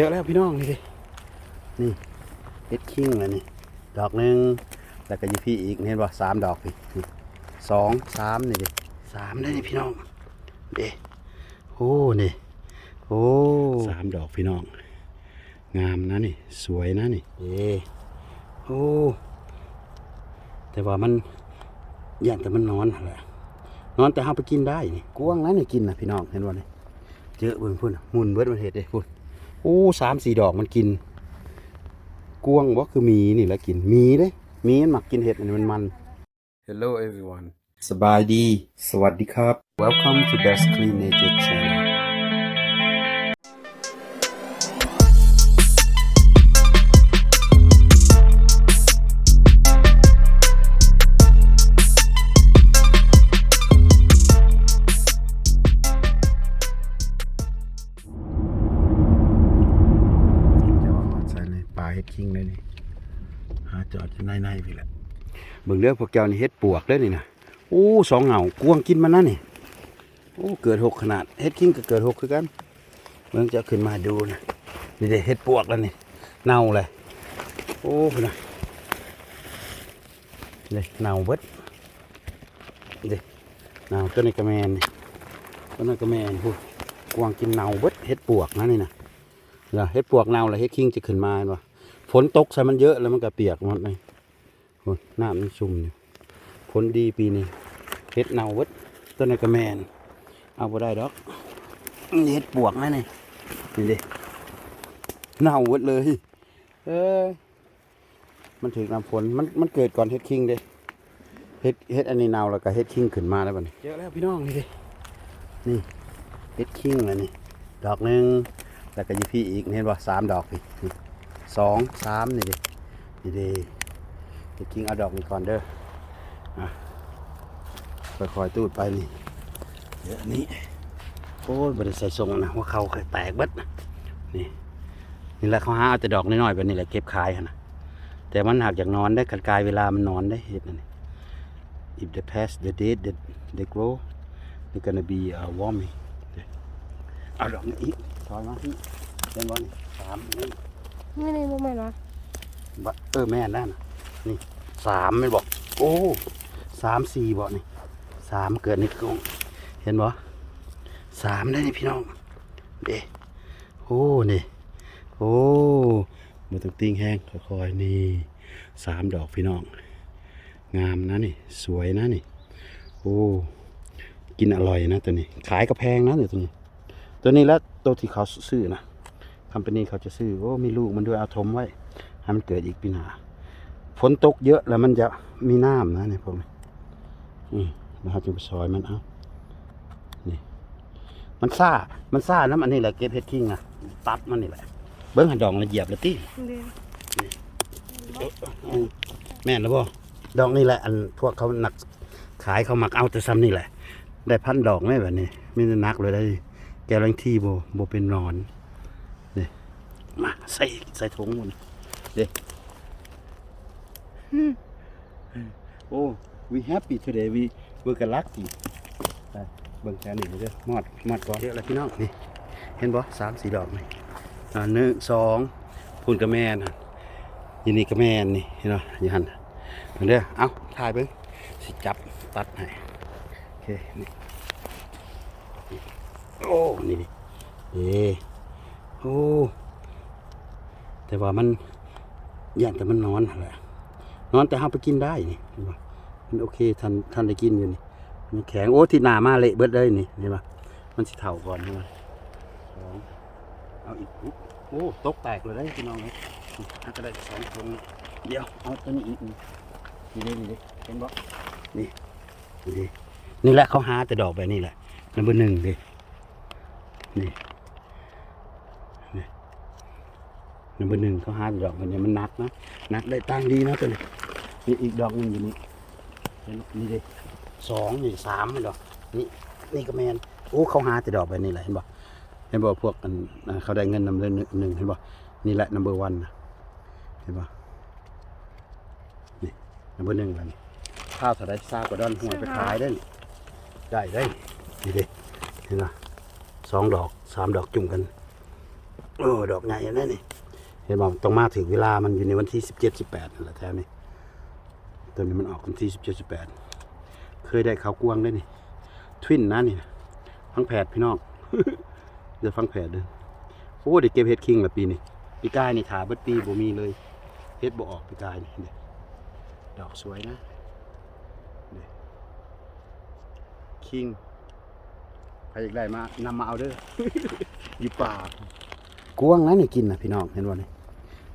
จอแล้วพี่น้องนี่ดินี่เฮ็ดคิงแล้วนี่ ดอกหนึ่งแล้วก็อยี่พี่อีกเห็นป่ะสามดอกพี่นี่สองสามนี่ดิสามได้นี่พี่น้องเด้โอ้นี่โอ้สามดอกพี่น้อง งามนะนี่ สวยนะนี่เด้โอ้แต่ว่ามันย่านแต่มันนอนหั่นแหละนอนแต่ห้าไปกินได้นี่กวางนะนี่กินนะพี่น้องเห็นว่านี่เจอเบิ่งพุ่นน่ะหมุนเบิดมันเห็ดเด้พุ่น โอ้สามสี่ดอกมันกินกวางว่าคือหมีนี่แหละกินหมีเด้หมีมันมักกินเห็ดอันนี้มันมัน Hello everyone สบายดี สวัสดีครับ Welcome to Best Clean Nature Channel คิงเลยนี่หาจอดอยู่ในในพี่แหละเบิ่งเด้อพวกแกวนี่เฮ็ดปวกเด้อนี่นะโอ้สองเหงากวงกินมันนะนี่โอ้เกิดหกขนาดเฮ็ดคิงก็เกิดหกคือกันเบิ่งจะขึ้นมาดูนะนี่เด้เฮ็ดปวกแล้วนี่เน่าเลยโอ้พุ่นนะนี่เน่าเบิดเด้เน่าตัวนี้กระแมนนี่ตัวนั้นกระแมนพูดกวางกินเน่าเบิดเฮ็ดปวกนะนี่นะแล้วเฮ็ดปวกเน่าแล้วเฮ็ดคิงจะขึ้นมาเห็นบ่ ฝนตกใส่มันเยอะแล้วมันก็เปียกหมดเลยโอ้ยน้ำมันชุ่มอยู่ฝนดีปีนี้เฮ็ดเน่าเบิดต้นนี้ก็แมน เอาบ่ได้ดอกนี่เฮ็ดปวกนะนี่นี่ดิเน่าเบิดเลย เอ้ยมันถึงน้ำฝนมันมันเกิดก่อนเฮ็ดคิงเด้เฮ็ดเฮ็ดอันนี้เน่าแล้วก็เฮ็ดคิงขึ้นมาแล้วบัดนี้เจอแล้วพี่น้องนี่ดินี่เฮ็ดคิงแล้วนี่ดอกหนึงแล้วก็อยี่พี่อีกเห็นป่ะสามดอกพี่นี่ สองสามนี่ดินี่ดิจะกิงเอาดอกนี้ก่อนเด้ออะค่อยๆตูดไปนี่เดี๋ยวอันนี้โอ้ยบริใส่ทรงนะว่าเขาเคยแตกเบิดนี่นี่แหละเขาหาเอาแต่ดอกน้อยๆแบบนี้แหละเก็บขายนะแต่มันหักจากนอนได้กระกายเวลามันนอนได้เห็นั่นนี่ if the past the date that they grow they're gonna be uh, warming เอาดอกนี้อีกถอยมาที่เป็นบอลนี่สามนี่ ไม่ได้รู้ไหมนะบะเออแม่นนั่นน่ะนี่สามไม่บอก โอ้สามสี่บอกนี่สามเกิดในกรงเห็นบ่สามได้นี่พี่น้องเด้โอ้นี่โอ้มาต้งติ้งแห้งค่อยๆนี่สามดอกพี่น้อง งามนะนี่ สวยนะนี่ โอ้กินอร่อยนะตัวนี้ ขายก็แพงนะเดี๋ยวตัวนี้ ตัวนี้แล้วตัวที่เขาซื้อนะ คอมพานีเขาจะซื้อโอ้มีลูกมันด้วยเอาทมไว้ให้มันเกิดอีกปีหน้าฝนตกเยอะแล้วมันจะมีน้ำนะเนี่ยพวกนี้นี่นะครับจะไปซอยมันเอานี่มันซ่ามันซ่าน้ำอันนี้แหละเก็บเฮ็ดคิงอะตัดมันนี่แหละ เบิ้งหันดองละเหยียบละตีเดี๋ยวแม่นแล้วบ่ดอกนี่แหละ อันพวกเขาหนักขายเขามักเอาแต่ซ้ำนี่แหละ ได้พันดอกไหมแบบนี้ไม่ได้นักเลยได้ แกลังที่โบโบเป็นหนอนนี่ มาใส่ใส่ถุงหมันเด็โอ้ we happy today we we g lucky ไปเบิ่งแค่นี้เด้อมอดมอดก่อนเยอะแล้วพี่น้องนี่เห็นบ่สามสี่ดอกนี่อ่าหนึ่งสองพูนกระแมนน่ะยินนี่กระแมนนี่เห็นบ่อยันเบิ่งเด้อเอ้าถ่ายเบิ่งสิจับตัดให้โอเคนี่โอ้นี่ดิเอโอ้ แต่ว่ามันย่านแต่มันนอนแหละนอนแต่ห้าไปกินได้นี่เห็นปะมันโอเคท่านท่านได้กินอยู่นี่มันแข็งโอ้ที่หนามาเละเบิดเลยนี่เห็นปะมันสิเถ่าก่อนใช่ไหมสองเอาอีกโอ้ตกแตกเลยได้พี่น้องเลยอาจจะได้สองตรงนี้เดี๋ยวเอาตัวนี้อีกนี่นี่นี่เห็นปะนี่นี่นี่แหละเขาหาแต่ดอกแบบนี้แหละนัมเบอร์หนึ่งดินี่ นัมเบอร์หนึ่งเขาหาดอกมันนี่ยมันนักนะนักได้ตังดีนะตัวนี้นี่อีกดอกหนึ่งอยู่นี่นี่ดิสองนี่สามไม่ดอกนี่นี่ก็แมนโอ้เขาหาแต่ดอกแบบนี้แหละเห็นบ่เห็นบ่พวกอันเขาได้เงินนำเดือนหนึ่งเห็นบ่นี่แหละนัมเบอร์วันนะเห็นบ่นี่นัมเบอร์หนึ่งแล้วนี่ข้าวสไลด์ซากกว่าดอนหัวไปขายได้นี่ได้ได้นี่ดิเห็นบ่สองดอกสามดอกจุ่มกันโอ้ดอกใหญ่แล้วนี่ เห็นบอกต้องมาถึงเวลามันอยู่ในวันที่สิบเจ็ดสิบแปดนั่นแหละแถวนี้ตัวนี้มันออกวันที่สิบเจ็ดสิบแปดเคยได้ข้าวกวงได้นี่ทวินนะนี่ฟังแผดพี่น้องเดี๋ยวฟังแผดเด้อโอ้เด็กเก็บเฮ็ดคิงละปีนี้ปีกายนี่ขาเบิดปีบ่มีเลยเฮ็ดบ่ออกปีกายนี่ดอกสวยนะเด้คิงใครอยากได้มานำมาเอาเด้ออยู่ป่ากวงนะนี่กินนะพี่น้องเห็นบ่นี่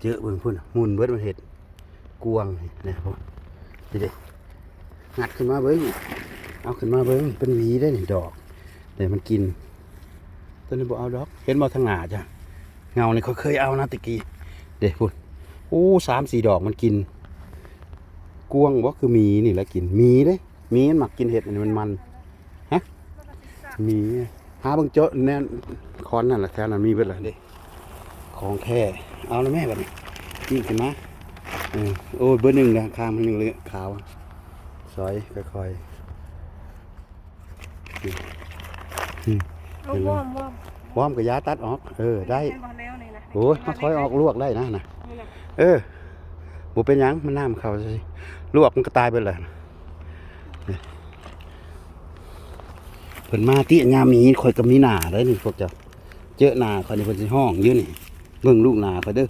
เจอเบิ่งพุ่นมุนเบิดมันเห็ดกวางนี่นะพ่อดิเด้งัดขึ้นมาเบิ่งเอาขึ้นมาเบิ่งเป็นหวีได้หนี่งดอกเดี๋ยวมันกินตัวนี้บ่เอาดอก เห็นบ่ทางหนาจ้ะเงาเนี่ยเขาเคยเอานะตะกี้เด้พุ่นโอ้สามสี่ดอกมันกินกวางบ่าคือมีนี่แหละกินมีเด้มีมันหมักกินเห็ดอันนี้มันมันฮะมีหาบิ่งเจาะแน่นคอนนั่นแหละแถวนั้นมีเบิดเลยเด้ ของแท้เอาแล้วแม่บัดนี้ยิ่งขึ้นมาเออโอ้ยเบอร์หนึ่งนะข้างมันหนึ่งเลยขาวสอยค่อยๆนี่นี่เอาว่อมว่อมพร้อมกับยาตัดออก เออได้แม่นบ่แล้วนี่นะโอ้ยมาถอยออกลวกได้นะนะนี่นะเออบ่เป็นหยังมันน้ำเข้าสิลวกมันก็ตายไปเลยนะนี่เพิ่นมาติยามมีข่อยก็มีหน้าได้นี่พวกเจ้าเจอหน้าข่อยนี่เพิ่นสิห้องอยู่นี่ เบิ่งลูกหน้าข่อยเด้อ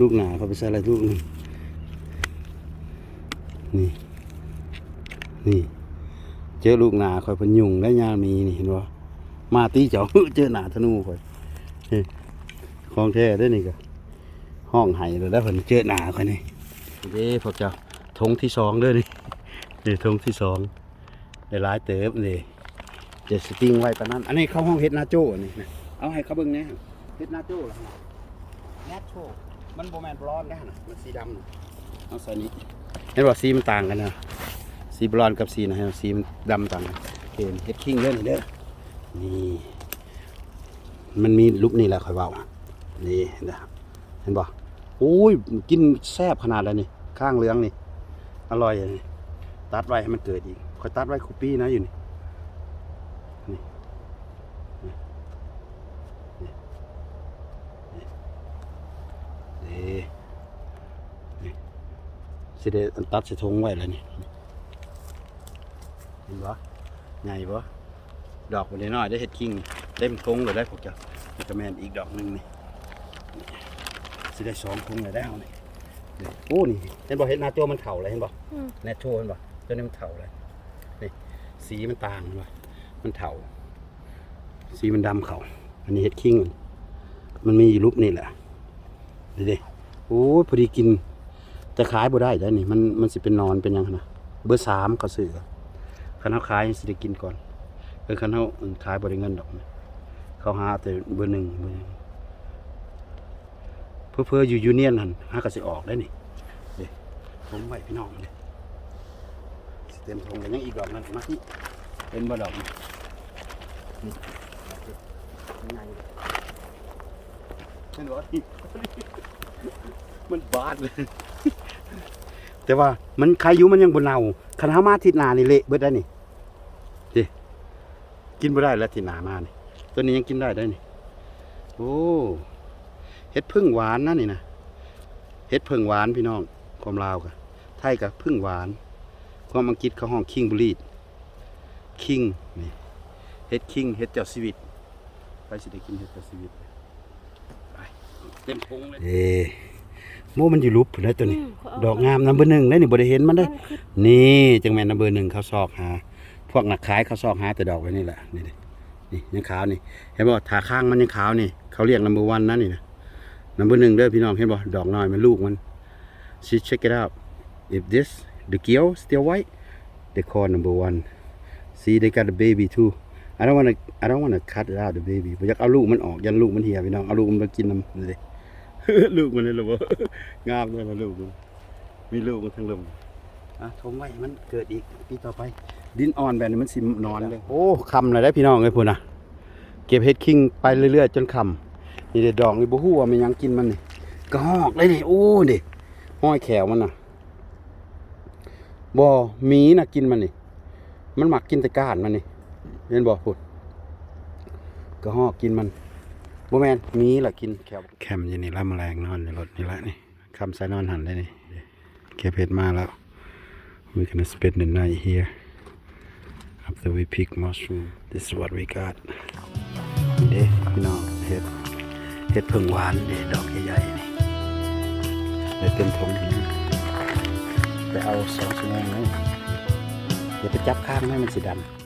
ลูกหนาเขาไปใส่อะไรลูกนึงนี่นี่เจอลูกหนาข่อยเพิ่นยุงได้ยามีนี่เห็นบ่มาตีเจ้าเจอหนาธนูข่อยนี่ของแท้เด้นี่ก็ห้องไห้เลยแล้วเพิ่นเจอหนาคนนี้เด้พวกเจ้าธงที่สองเด้อนี่นี่ธงที่สองได้หลายเติบนี่จะสติงไว้ปานนั้นอันนี้เข้าห้องเฮ็ดนาโจ้อันนี่นะ เอาให้เขาเบิ่งแหน่เฮ็ดนาโจ้ล่ะนาโจ้มันโบแมนบลอนได้นะมันสีดำน่ะเอาใส่นี้เห็นบอกสีมันต่างกันนะสีบลอนกับสีนะฮะสีมันดำต่างกันเห็นเฮ็ดคิงเด้อนี่เด้อนี่มันมีลุกนี่แหละค่อยเว้านี่นะครับเห็นบ่โอ้ยกินแซ่บขนาดแล้วนี่ข้างเหลืองนี่ อร่อยอันนี่ตัดไว้ให้มันเกิดอีกคอยตัดไว้คุปปี้นะอยู่นี่นี่นี่นี่นี่นี่ สิได้อันตัดใส่ทงไว้แล้วนี่เห็นบ่ใหญ่บ่ดอกมันน้อยๆได้เห็ดคิงนี่เต็มทงเลยได้พวกเจ้ามันจะแมนอีกดอกหนึงนี่สิได้สองถุงเลยได้เอานี่นี่โอ้นี่เห็นบ่เห็นหน้าตัวมันเถ่าเลยเห็นบ่อืมแนทโชเห็นบ่ตัวนี้มันเถ่าเลยนี่สีมันต่างเห็นบ่มันเถ่า สีมันดำเขาอันนี้เห็ดคิงมันมันมีอยู่รูปนี่แหละดูดิโอ้ยพอดีกิน จะขายบ่ได้แล้วนี่มันมันสิเป็นนอนเป็นยังนะเบอร์สามเขาซื้อคันเขาขายสิได้กินก่อนเออคันเขาขายบ่ได้เงินดอกเขาหาแต่เบอร์หนึ่งเบอร์เพื่อเพื่ออยู่ยูเนียนหันหากระสิออกได้นี่เด้ผมไหวพี่น้องเลยสิเต็มทงกันยังอีกดอกนั้นมาที่เป็นบ่ดอกนี่นี่ยังไงเห็นบ่นี่มันบาดเลย แต่ว่ามันใครอยู่มันยังบนเนาคันามาทิศนานี่เละเบิดได้นี่ดิกินบ่ได้แล้วทิศหนามานี่ตัวนี้ยังกินได้ได้นี่โอ้เห็ดพึ่งหวานนะนี่นะเห็ดพึ่งหวานพี่น้องความลาวกะไทยกับพึ่งหวาน ความอังกฤษเขาห้องคิงบุรีดคิงนี่เห็ดคิงเห็ดเจ้าชีวิตไปสิได้กินเห็ดเจ้าชีวิตไปเต็มพงเลย โมมันอยู่รูปพุ่นได้ตัวนี้มเขาเาดอกงามนัมเบอร์หนึ่งได้นี่บ่ได้เห็นมันได้มันคือนี่จังแม่นนัมเบอร์หนึ่งเขาซอกหา พวกนักขายเขาซอกหาแต่ดอกไว้นี่แหละนี่ดินี่ยังขาวนี่ เห็นบ่ถาข้างมันยังขาวนี่ เขาเรียกนัมเบอร์วันนะนี่นะนัมเบอร์หนึ่งเด้อพี่น้องเห็นบ่ดอกน้อยมันลูกมัน see check it out if this the gill still white they call number one see they got the baby too I don't wanna I don't wanna cut it out the baby บ่อยากเอาลูกมันออกยันลูกมันเหี่ยพี่น้องเอาลูกมันมากินน้ำนี่ดิ ลูกมันเลยเหรอบ่งามเลยนะลูกมันมีลูกมันทั้งลมอะทมไว้ให้มันเกิดอีกปีต่อไป ดินอ่อนแบบนี้มันสินอนเลยโอ้คำเลยได้อพี่น้องเอ้ยพุ่นน่ะเก็บเฮ็ดคิงไปเรื่อยๆจนคำนี่เด็ดดอกนี่บ่ฮู้ว่ามันหยังกินมันนี่กระหอกเลยนี่โอ้ดิห้อยแขวมันน่ะบ่หมีน่ะกินมันนี่มันมักกินแต่ก้านมันนี่เห็นบ่พุ่นกระหอกกินมัน บ่แมนมีหละกินแคมแคมอยู่นี่ละแมลงนอนในรถนี่ละนี่คำใส่นอนหันได้นี่เก็บเห็ดมาแล้ว we gonna spend the night here after we pick mushroom this is what we got นี่เด้พี่น้องเห็ดเห็ดเพิ่งหวานเด้ดอกใหญ่ๆนี่ได้เต็มทงนี่ไปเอาสองชั่วโมงเลยเดี๋ยวไปจับข้างให้มันสีดำ